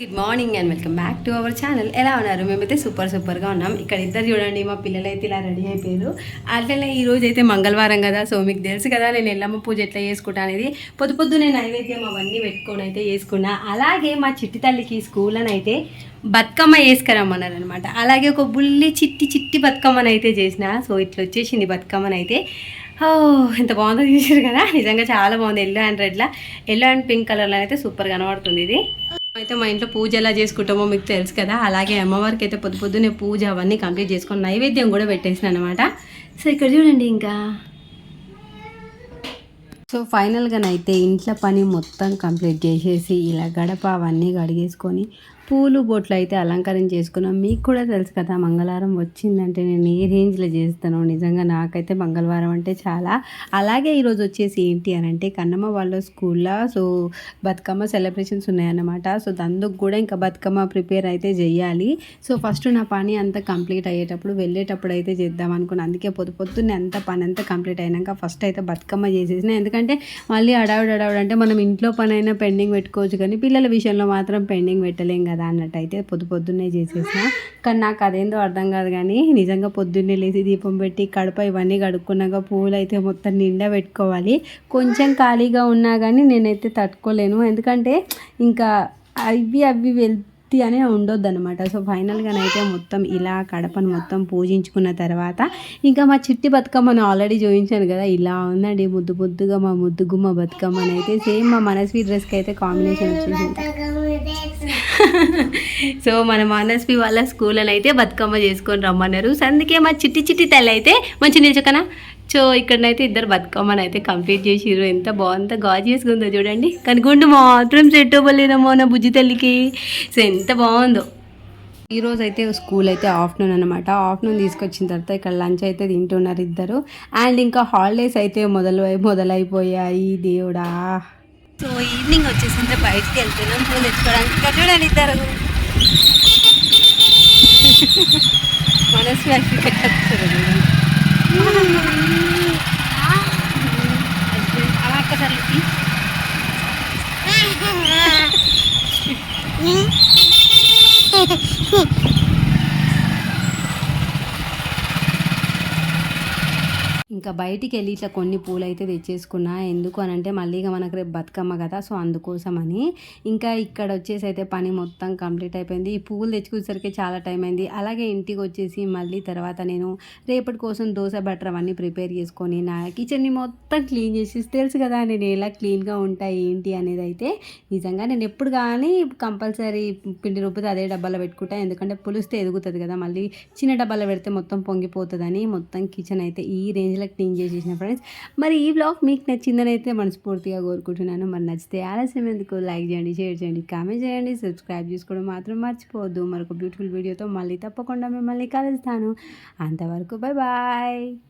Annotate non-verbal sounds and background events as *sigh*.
Good morning and welcome back to our channel ఎలా ఉన్నారు? మేమైతే సూపర్ సూపర్గా ఉన్నాం. ఇక్కడ ఇద్దరు చూడండి మా పిల్లలు అయితే ఇలా రెడీ అయిపోయారు. అట్లనే ఈ రోజు అయితే మంగళవారం కదా సో మీకు తెలుసు కదా నేను ఎల్లమ్మ పూజ ఎట్లా చేసుకుంటా అనేది. పొద్దు పొద్దునే నైవేద్యం అవన్నీ పెట్టుకొని అయితే చేసుకున్నా. అలాగే మా చిట్టి తల్లికి స్కూల్ అని అయితే బతుకమ్మ వేసుకురమ్మన్నారు అనమాట అలాగే ఒక బుల్లి చిట్టి చిట్టి బతుకమ్మని అయితే చేసిన. సో ఇట్లా వచ్చేసింది బతుకమ్మని అయితే. ఓ ఎంత బాగుందో చూసారు కదా. నిజంగా చాలా బాగుంది ఎల్లో అండ్ రెడ్లా ఎల్లో అండ్ పింక్ కలర్లో అయితే సూపర్ కనబడుతుంది ఇది. అయితే మా ఇంట్లో పూజ ఎలా చేసుకుంటామో మీకు తెలుసు కదా. అలాగే అమ్మవారికి అయితే పొద్దు పొద్దున్నే పూజ అవన్నీ కంప్లీట్ చేసుకొని నైవేద్యం కూడా పెట్టేసిన అనమాట సో ఇక్కడ చూడండి ఇంకా. సో ఫైనల్గానైతే ఇంట్లో పని మొత్తం కంప్లీట్ చేసేసి ఇలా గడప అవన్నీ కడిగేసుకొని పూలు బొట్లు అయితే అలంకరణ చేసుకున్నాం. మీకు కూడా తెలుసు కదా మంగళవారం వచ్చిందంటే నేను ఏ రేంజ్లో చేస్తాను. నిజంగా నాకైతే మంగళవారం అంటే చాలా. అలాగే ఈరోజు వచ్చేసి ఏంటి అని అంటే కన్నమ్మ వాళ్ళ స్కూల్లో సో బతుకమ్మ సెలబ్రేషన్స్ ఉన్నాయన్నమాట. సో అందుకు కూడా ఇంకా బతుకమ్మ ప్రిపేర్ అయితే చేయాలి. సో ఫస్ట్ నా పని అంతా కంప్లీట్ అయ్యేటప్పుడు వెళ్ళేటప్పుడు అయితే చేద్దాం అనుకున్నాను అందుకే పొద్దు పొద్దున్నే అంత పని అంతా కంప్లీట్ అయినాక ఫస్ట్ అయితే బతుకమ్మ చేసేసిన. ఎందుకంటే మళ్ళీ అడావుడు అడావుడు అంటే మనం ఇంట్లో పని అయినా పెండింగ్ పెట్టుకోవచ్చు కానీ పిల్లల విషయంలో మాత్రం పెండింగ్ పెట్టలేం కదా అన్నట్టు అయితే పొద్దు పొద్దున్నే చేసేసిన. కానీ నాకు అదేందో అర్థం కాదు కానీ నిజంగా పొద్దున్నే లేచి దీపం పెట్టి కడప ఇవన్నీ కడుక్కున్నాక పువ్వులు అయితే మొత్తం నిండా పెట్టుకోవాలి. కొంచెం ఖాళీగా ఉన్నా కానీ నేనైతే తట్టుకోలేను. ఎందుకంటే ఇంకా అవి అవి వెళ్తే అనే ఉండొద్దు అనమాట సో ఫైనల్గానైతే మొత్తం ఇలా కడపను మొత్తం పూజించుకున్న తర్వాత ఇంకా మా చిట్టి బతుకమ్మను ఆల్రెడీ చూపించాను కదా ఇలా ఉందండి ముద్దు ముద్దుగా మా ముద్దుగుమ్మ బతుకమ్మని అయితే సేమ్ మా మనస్వి డ్రెస్కి అయితే కాంబినేషన్ వచ్చేసింది. *laughs* సో మన మానస్వి వాళ్ళ స్కూల్లో అయితే బతుకమ్మ చేసుకొని రమ్మన్నారు. సో అందుకే మా చిట్టి చిట్టి తల్లి అయితే మంచి నిల్చుకనా? సో ఇక్కడనైతే ఇద్దరు బతుకమ్మని అయితే కంప్లీట్ చేసిర్రు. ఎంత బాగుందో గాజియస్గా ఉందో చూడండి. కానీ గుండు మాత్రం సెట్ అవ్వలేదమ్మో నా బుజ్జి తల్లికి. సో ఎంత బాగుందో. ఈరోజు అయితే స్కూల్ అయితే ఆఫ్టర్నూన్ అనమాట ఆఫ్టర్నూన్ తీసుకొచ్చిన తర్వాత ఇక్కడ లంచ్ అయితే తింటున్నారు ఇద్దరు. అండ్ ఇంకా హాలిడేస్ అయితే మొదలు మొదలైపోయాయి దేవుడా. సో ఈవినింగ్ వచ్చేసింటే బయటికి వెళ్తున్నాం. పూలు తెచ్చుకోవడానికి ఇక్కడ చూడండి ఇద్దరు. *laughs* మనసు 哼。ఇంకా బయటికి వెళ్ళి ఇట్లా కొన్ని పూలు అయితే తెచ్చేసుకున్నా. ఎందుకు అని అంటే మళ్ళీ ఇక మనకు రేపు బతుకమ్మ కదా సో అందుకోసమని. ఇంకా ఇక్కడ వచ్చేసి అయితే పని మొత్తం కంప్లీట్ అయిపోయింది. ఈ పువ్వులు తెచ్చుకునేసరికి చాలా టైం అయింది. అలాగే ఇంటికి వచ్చేసి మళ్ళీ తర్వాత నేను రేపటి కోసం దోశ బటర్ అవన్నీ ప్రిపేర్ చేసుకొని నా కిచెన్ని మొత్తం క్లీన్ చేసి తెలుసు కదా నేను ఎలా క్లీన్గా ఉంటాయి ఏంటి అనేది అయితే నిజంగా నేను ఎప్పుడు కానీ కంపల్సరీ పిండి రుబ్బితే అదే డబ్బాలో పెట్టుకుంటా. ఎందుకంటే పులిస్తే ఎదుగుతుంది కదా మళ్ళీ చిన్న డబ్బాలో పెడితే మొత్తం పొంగిపోతుందని మొత్తం కిచెన్ అయితే ఈ రేంజ్లో క్లీన్ చేసేసిన ఫ్రెండ్స్. మరి ఈ బ్లాగ్ మీకు నచ్చిందని అయితే మనస్ఫూర్తిగా కోరుకుంటున్నాను. మరి నచ్చితే ఆలస్యం ఎందుకు? లైక్ చేయండి షేర్ చేయండి కామెంట్ చేయండి సబ్స్క్రైబ్ చేసుకోవడం మాత్రం మర్చిపోవద్దు. మరొక బ్యూటిఫుల్ వీడియోతో మళ్ళీ తప్పకుండా మిమ్మల్ని కలుస్తాను. అంతవరకు బాయ్ బాయ్